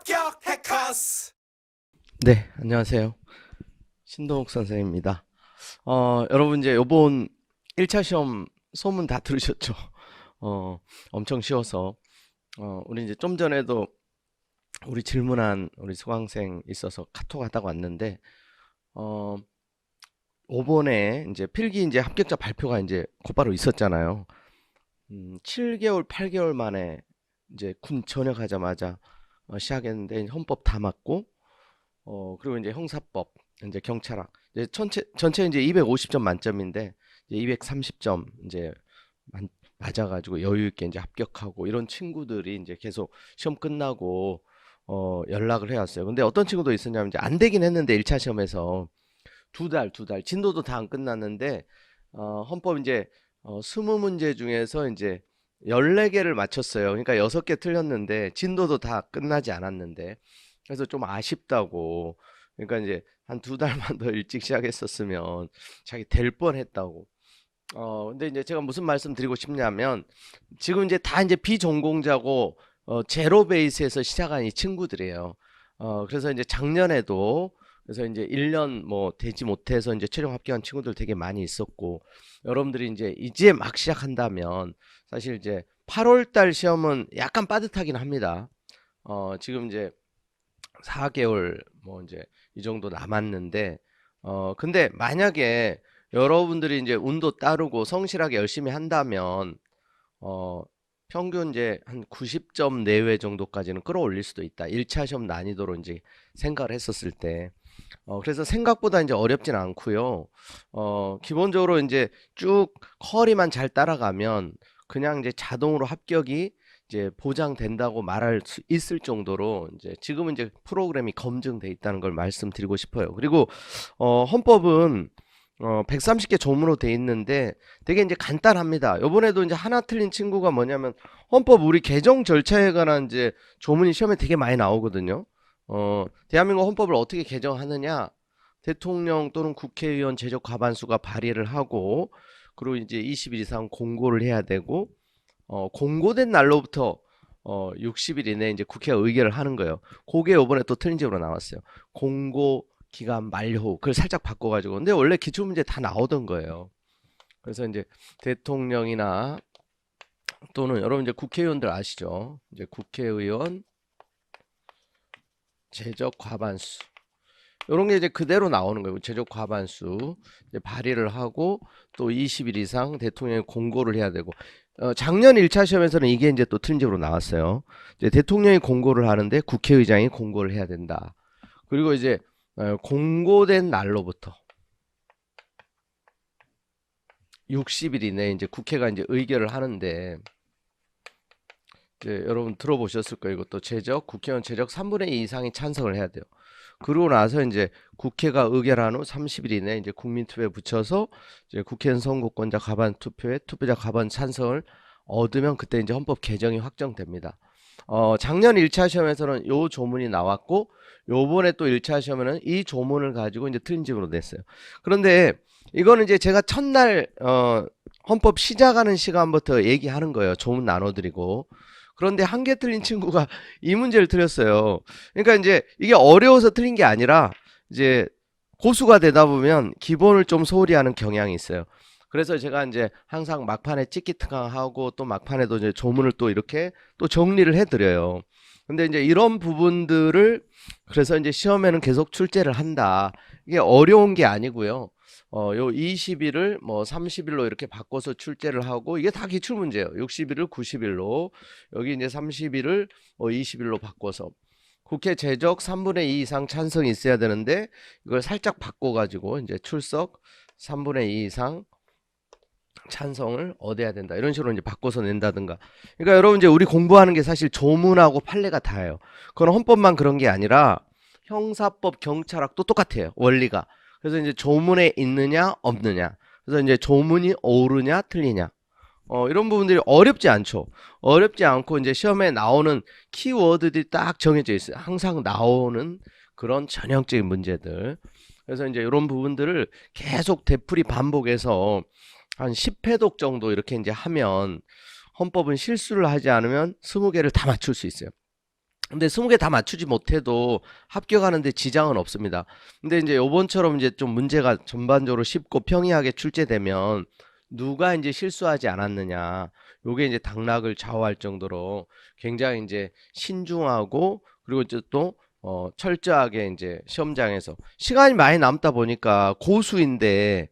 합격 해커스 네, 안녕하세요. 신동욱 선생입니다. 어, 여러분 이제 요번 1차 시험 소문 다 들으셨죠? 어, 엄청 쉬워서 어, 우리 이제 좀 전에도 우리 질문한 우리 수강생 있어서 카톡 하다가 왔는데 어, 5번에 이제 필기 이제 합격자 발표가 이제 곧바로 있었잖아요. 음, 7개월, 8개월 만에 이제 군 전역하자마자 어, 시작했는데 헌법 다 맞고 어, 그리고 이제 형사법, 이제 경찰학, 이제 전체, 전체 이제 250점 만점인데, 이제 230점 이제 만- 맞아가지고 여유 있게 이제 합격하고 이런 친구들이 이제 계속 시험 끝나고, 어, 연락을 해왔어요. 근데 어떤 친구도 있었냐면 이제 안 되긴 했는데 1차 시험에서 두 달, 두 달, 진도도 다 안 끝났는데, 어, 헌법 이제, 어, 20문제 중에서 이제 14개를 맞췄어요. 그러니까 6개 틀렸는데, 진도도 다 끝나지 않았는데, 그래서 좀 아쉽다고. 그러니까 이제 한 두 달만 더 일찍 시작했었으면 자기 될 뻔했다고. 어, 근데 이제 제가 무슨 말씀 드리고 싶냐면 지금 이제 다 이제 비전공자고 어, 제로 베이스에서 시작한 이 친구들이에요. 어, 그래서 이제 작년에도 그래서 이제 1년 뭐 되지 못해서 이제 최종 합격한 친구들 되게 많이 있었고 여러분들이 이제 이제 막 시작한다면 사실 이제 8월 달 시험은 약간 빠듯하긴 합니다. 어, 지금 이제 4개월 뭐 이제 이 정도 남았는데 어 근데 만약에 여러분들이 이제 운도 따르고 성실하게 열심히 한다면 어 평균 이제 한 90점 내외 정도까지는 끌어올릴 수도 있다. 1차 시험 난이도로 이제 생각을 했었을 때. 어 그래서 생각보다 이제 어렵진 않고요. 어 기본적으로 이제 쭉 커리만 잘 따라가면 그냥 이제 자동으로 합격이 이제 보장된다고 말할 수 있을 정도로 이제 지금은 이제 프로그램이 검증돼 있다는 걸 말씀드리고 싶어요. 그리고 어 헌법은 어 130개 조문으로 돼 있는데 되게 이제 간단합니다. 요번에도 이제 하나 틀린 친구가 뭐냐면 헌법 우리 개정 절차에 관한 이제 조문이 시험에 되게 많이 나오거든요. 어 대한민국 헌법을 어떻게 개정하느냐? 대통령 또는 국회의원 제적 과반수가 발의를 하고 그리고 이제 20일 이상 공고를 해야 되고 어, 공고된 날로부터 어, 60일 이내에 이제 국회가 의결을 하는 거예요. 그게 이번에 또 틀린 식으로 나왔어요. 공고 기간 만료 그걸 살짝 바꿔가지고 근데 원래 기출문제 다 나오던 거예요. 그래서 이제 대통령이나 또는 여러분 이제 국회의원들 아시죠? 이제 국회의원 제적 과반수 이런 게 이제 그대로 나오는 거예요. 제적 과반수 발의를 하고 또 20일 이상 대통령이 공고를 해야 되고 어, 작년 1차 시험에서는 이게 이제 또 틀린 식으로 나왔어요. 이제 대통령이 공고를 하는데 국회의장이 공고를 해야 된다. 그리고 이제 어, 공고된 날로부터 60일 이내에 이제 국회가 이제 의결을 하는데 여러분 들어보셨을 거예요. 이것도 제적 국회의원 제적 3분의 2 이상이 찬성을 해야 돼요. 그러고 나서 이제 국회가 의결한 후 30일 이내에 이제 국민투표에 붙여서 이제 국회의원 선거권자 과반 투표에 투표자 과반 찬성을 얻으면 그때 이제 헌법 개정이 확정됩니다. 어, 작년 1차 시험에서는 요 조문이 나왔고 요번에 또 1차 시험에는 이 조문을 가지고 이제 틀린 집으로 냈어요. 그런데 이거는 이제 제가 첫날 어, 헌법 시작하는 시간부터 얘기하는 거예요. 조문 나눠드리고. 그런데 한 개 틀린 친구가 이 문제를 틀렸어요. 그러니까 이제 이게 어려워서 틀린 게 아니라 이제 고수가 되다 보면 기본을 좀 소홀히 하는 경향이 있어요. 그래서 제가 이제 항상 막판에 찍기특강하고 또 막판에도 이제 조문을 또 이렇게 또 정리를 해드려요. 근데 이제 이런 부분들을 그래서 이제 시험에는 계속 출제를 한다. 이게 어려운 게 아니고요. 어, 요 20일을 뭐 30일로 이렇게 바꿔서 출제를 하고 이게 다 기출 문제예요. 60일을 90일로 여기 이제 30일을 뭐 20일로 바꿔서 국회 제적 3분의 2 이상 찬성이 있어야 되는데 이걸 살짝 바꿔 가지고 이제 출석 3분의 2 이상 찬성을 얻어야 된다. 이런 식으로 이제 바꿔서 낸다든가. 그러니까 여러분 이제 우리 공부하는 게 사실 조문하고 판례가 다예요. 그건 헌법만 그런 게 아니라 형사법, 경찰학도 똑같아요. 원리가. 그래서 이제 조문에 있느냐 없느냐. 그래서 이제 조문이 옳으냐 틀리냐. 어, 이런 부분들이 어렵지 않죠. 어렵지 않고 이제 시험에 나오는 키워드들이 딱 정해져 있어요. 항상 나오는 그런 전형적인 문제들. 그래서 이제 이런 부분들을 계속 되풀이 반복해서 한 10회독 정도 이렇게 이제 하면 헌법은 실수를 하지 않으면 20개를 다 맞출 수 있어요. 근데 20개 다 맞추지 못해도 합격하는데 지장은 없습니다. 근데 이제 요번처럼 이제 좀 문제가 전반적으로 쉽고 평이하게 출제되면 누가 이제 실수하지 않았느냐. 요게 이제 당락을 좌우할 정도로 굉장히 이제 신중하고 그리고 이제 또 어, 철저하게 이제 시험장에서 시간이 많이 남다 보니까 고수인데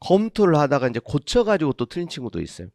검토를 하다가 이제 고쳐가지고 또 틀린 친구도 있어요.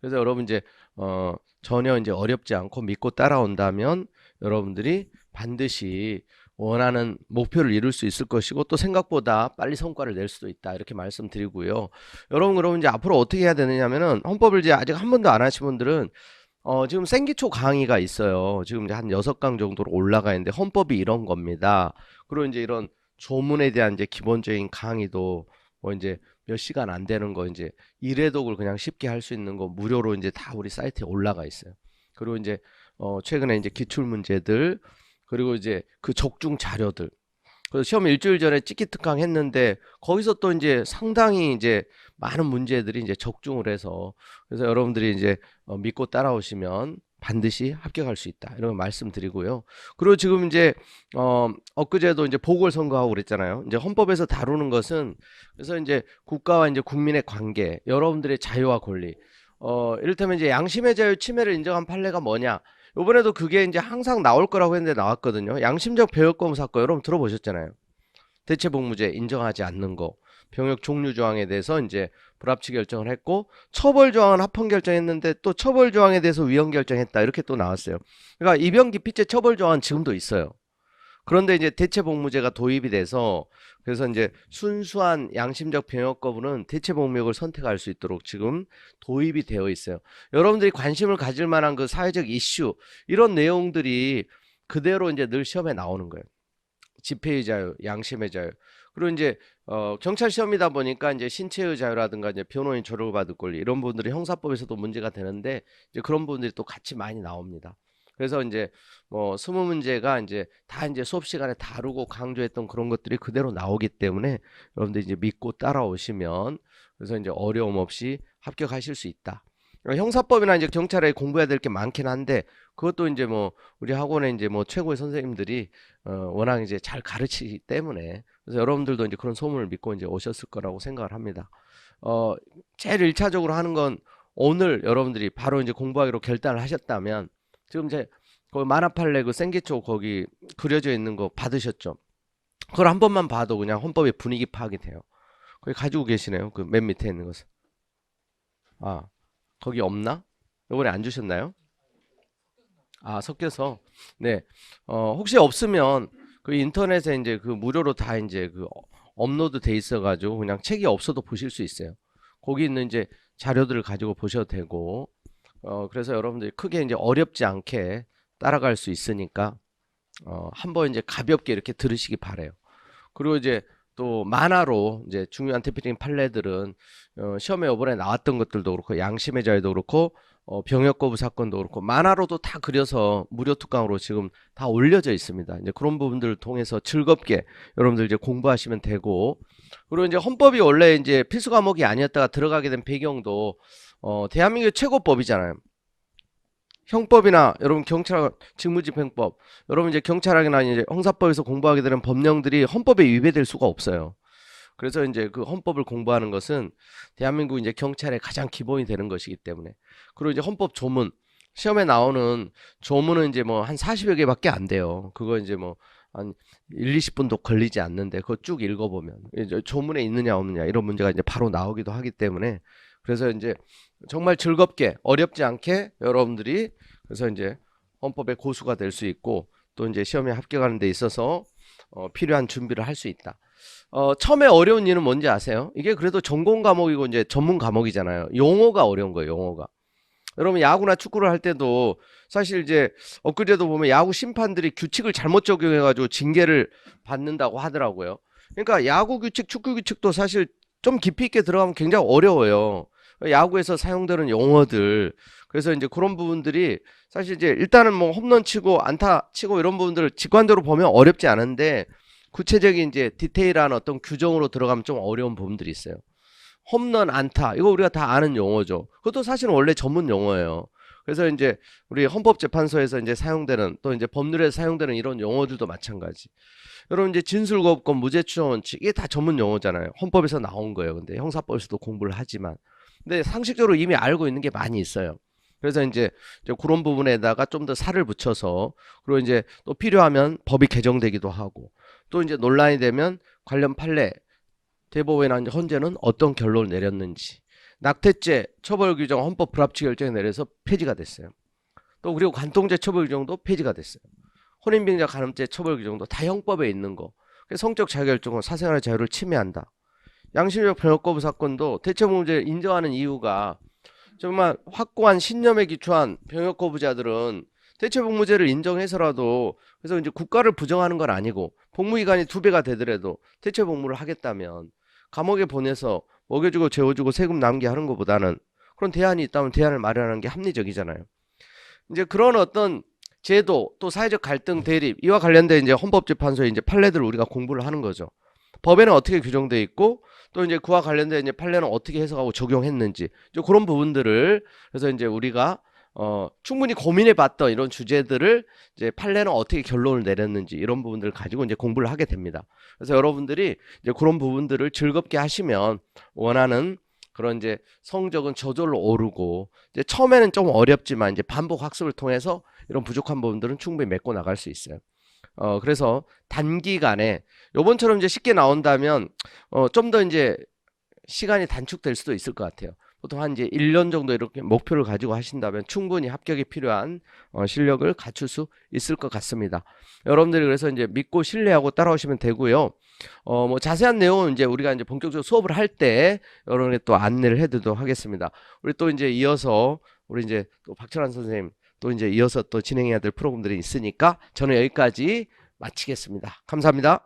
그래서 여러분 이제 어, 전혀 이제 어렵지 않고 믿고 따라온다면 여러분들이 반드시 원하는 목표를 이룰 수 있을 것이고 또 생각보다 빨리 성과를 낼 수도 있다 이렇게 말씀드리고요. 여러분 그러면 이제 앞으로 어떻게 해야 되느냐면은 헌법을 이제 아직 한 번도 안 하신 분들은 어 지금 생기초 강의가 있어요. 지금 이제 한 여섯 강 정도로 올라가 있는데 헌법이 이런 겁니다. 그리고 이제 이런 조문에 대한 이제 기본적인 강의도 뭐 이제 몇 시간 안 되는 거 이제 일회독을 그냥 쉽게 할 수 있는 거 무료로 이제 다 우리 사이트에 올라가 있어요. 그리고 이제 어 최근에 이제 기출 문제들 그리고 이제 그 적중 자료들. 그래서 시험 일주일 전에 찍기 특강 했는데 거기서 또 이제 상당히 이제 많은 문제들이 이제 적중을 해서 그래서 여러분들이 이제 어, 믿고 따라오시면 반드시 합격할 수 있다. 이런 거 말씀드리고요. 그리고 지금 이제 어 엊그제도 이제 보궐 선거하고 그랬잖아요. 이제 헌법에서 다루는 것은 그래서 이제 국가와 이제 국민의 관계, 여러분들의 자유와 권리. 어 이를테면 이제 양심의 자유 침해를 인정한 판례가 뭐냐? 요번에도 그게 이제 항상 나올 거라고 했는데 나왔거든요. 양심적 배역검 사건 여러분 들어보셨잖아요. 대체 복무제 인정하지 않는 거, 병역 종류 조항에 대해서 이제 불합치 결정을 했고 처벌 조항은 합헌 결정했는데 또 처벌 조항에 대해서 위헌 결정했다 이렇게 또 나왔어요. 그러니까 입영 기피죄 처벌 조항은 지금도 있어요. 그런데 이제 대체 복무제가 도입이 돼서 그래서 이제 순수한 양심적 병역 거부는 대체 복무역을 선택할 수 있도록 지금 도입이 되어 있어요. 여러분들이 관심을 가질 만한 그 사회적 이슈 이런 내용들이 그대로 이제 늘 시험에 나오는 거예요. 집회의 자유, 양심의 자유. 그리고 이제 어 경찰 시험이다 보니까 이제 신체의 자유라든가 이제 변호인 조력을 받을 권리 이런 부분들이 형사법에서도 문제가 되는데 이제 그런 부분들이 또 같이 많이 나옵니다. 그래서 이제 뭐 스무 문제가 이제 다 이제 수업 시간에 다루고 강조했던 그런 것들이 그대로 나오기 때문에 여러분들 이제 믿고 따라오시면 그래서 이제 어려움 없이 합격하실 수 있다. 그러니까 형사법이나 이제 경찰에 공부해야 될 게 많긴 한데 그것도 이제 뭐 우리 학원에 이제 뭐 최고의 선생님들이 어 워낙 이제 잘 가르치기 때문에 그래서 여러분들도 이제 그런 소문을 믿고 이제 오셨을 거라고 생각을 합니다. 어 제일 일차적으로 하는 건 오늘 여러분들이 바로 이제 공부하기로 결단을 하셨다면 지금 이제 그 만화팔레 그 생기초 거기 그려져 있는 거 받으셨죠? 그걸 한 번만 봐도 그냥 헌법의 분위기 파악이 돼요. 거기 가지고 계시네요. 그 맨 밑에 있는 것을. 아, 거기 없나? 이번에 안 주셨나요? 아, 섞여서. 네. 어, 혹시 없으면 그 인터넷에 이제 그 무료로 다 이제 그 어- 업로드 돼 있어 가지고 그냥 책이 없어도 보실 수 있어요. 거기 있는 이제 자료들을 가지고 보셔도 되고 어, 그래서 여러분들이 크게 이제 어렵지 않게 따라갈 수 있으니까 어, 한번 이제 가볍게 이렇게 들으시기 바래요. 그리고 이제 또 만화로 이제 중요한 대표적인 판례들은 어, 시험에 이번에 나왔던 것들도 그렇고 양심의 자유도 그렇고 어, 병역 거부 사건도 그렇고 만화로도 다 그려서 무료 특강으로 지금 다 올려져 있습니다. 이제 그런 부분들을 통해서 즐겁게 여러분들 이제 공부하시면 되고 그리고 이제 헌법이 원래 이제 필수 과목이 아니었다가 들어가게 된 배경도 어, 대한민국 최고법이잖아요. 형법이나 여러분 경찰 직무집행법, 여러분 이제 경찰학이나 이제 형사법에서 공부하게 되는 법령들이 헌법에 위배될 수가 없어요. 그래서 이제 그 헌법을 공부하는 것은 대한민국 이제 경찰의 가장 기본이 되는 것이기 때문에 그리고 이제 헌법 조문 시험에 나오는 조문은 이제 뭐 한 40여 개밖에 안 돼요. 그거 이제 뭐 한 1, 20분도 걸리지 않는데 그거 쭉 읽어보면 이제 조문에 있느냐 없느냐 이런 문제가 이제 바로 나오기도 하기 때문에 그래서 이제 정말 즐겁게 어렵지 않게 여러분들이 그래서 이제 헌법의 고수가 될 수 있고 또 이제 시험에 합격하는 데 있어서 어, 필요한 준비를 할 수 있다. 어, 처음에 어려운 일은 뭔지 아세요? 이게 그래도 전공 과목이고 이제 전문 과목이잖아요. 용어가 어려운 거예요, 용어가. 여러분 야구나 축구를 할 때도 사실 이제 엊그제도 보면 야구 심판들이 규칙을 잘못 적용해 가지고 징계를 받는다고 하더라고요. 그러니까 야구 규칙, 축구 규칙도 사실 좀 깊이 있게 들어가면 굉장히 어려워요. 야구에서 사용되는 용어들. 그래서 이제 그런 부분들이 사실 이제 일단은 뭐 홈런 치고 안타 치고 이런 부분들을 직관적으로 보면 어렵지 않은데 구체적인 이제 디테일한 어떤 규정으로 들어가면 좀 어려운 부분들이 있어요. 홈런 안타 이거 우리가 다 아는 용어죠. 그것도 사실은 원래 전문 용어예요. 그래서 이제 우리 헌법재판소에서 이제 사용되는 또 이제 법률에 사용되는 이런 용어들도 마찬가지. 여러분 이제 진술거부권, 무죄추정 원칙 이게 다 전문 용어잖아요. 헌법에서 나온 거예요. 근데 형사법에서도 공부를 하지만, 근데 상식적으로 이미 알고 있는 게 많이 있어요. 그래서 이제, 그런 부분에다가 좀 더 살을 붙여서 그리고 이제 또 필요하면 법이 개정되기도 하고 또 이제 논란이 되면 관련 판례 대법원이나 헌재는 어떤 결론을 내렸는지 낙태죄 처벌 규정 헌법 불합치 결정을 내려서 폐지가 됐어요. 또 그리고 관통죄 처벌 규정도 폐지가 됐어요. 혼인빙자 간음죄 처벌 규정도 다 형법에 있는 거. 성적 자유결정은 사생활의 자유를 침해한다. 양심적 병역 거부 사건도 대체 범죄를 인정하는 이유가 정말 확고한 신념에 기초한 병역 거부자들은 대체 복무제를 인정해서라도 그래서 이제 국가를 부정하는 건 아니고 복무기간이 두 배가 되더라도 대체 복무를 하겠다면 감옥에 보내서 먹여주고 재워주고 세금 남게 하는 것보다는 그런 대안이 있다면 대안을 마련하는 게 합리적이잖아요. 이제 그런 어떤 제도 또 사회적 갈등 대립 이와 관련된 이제 헌법재판소의 이제 판례들을 우리가 공부를 하는 거죠. 법에는 어떻게 규정돼 있고 또 이제 그와 관련된 이제 판례는 어떻게 해석하고 적용했는지 그런 부분들을 그래서 이제 우리가 어 충분히 고민해 봤던 이런 주제들을 이제 판례는 어떻게 결론을 내렸는지 이런 부분들을 가지고 이제 공부를 하게 됩니다. 그래서 여러분들이 이제 그런 부분들을 즐겁게 하시면 원하는 그런 이제 성적은 저절로 오르고 이제 처음에는 좀 어렵지만 이제 반복 학습을 통해서 이런 부족한 부분들은 충분히 메꿔 나갈 수 있어요. 어 그래서 단기간에 요번처럼 이제 쉽게 나온다면 어 좀 더 이제 시간이 단축될 수도 있을 것 같아요. 보통 한 이제 1년 정도 이렇게 목표를 가지고 하신다면 충분히 합격이 필요한 어, 실력을 갖출 수 있을 것 같습니다. 여러분들이 그래서 이제 믿고 신뢰하고 따라오시면 되고요. 어, 뭐 자세한 내용은 이제 우리가 이제 본격적으로 수업을 할 때 여러분에게 또 안내를 해드리도록 하겠습니다. 우리 또 이제 이어서 우리 이제 또 박철환 선생님 또 이제 이어서 또 진행해야 될 프로그램들이 있으니까 저는 여기까지 마치겠습니다. 감사합니다.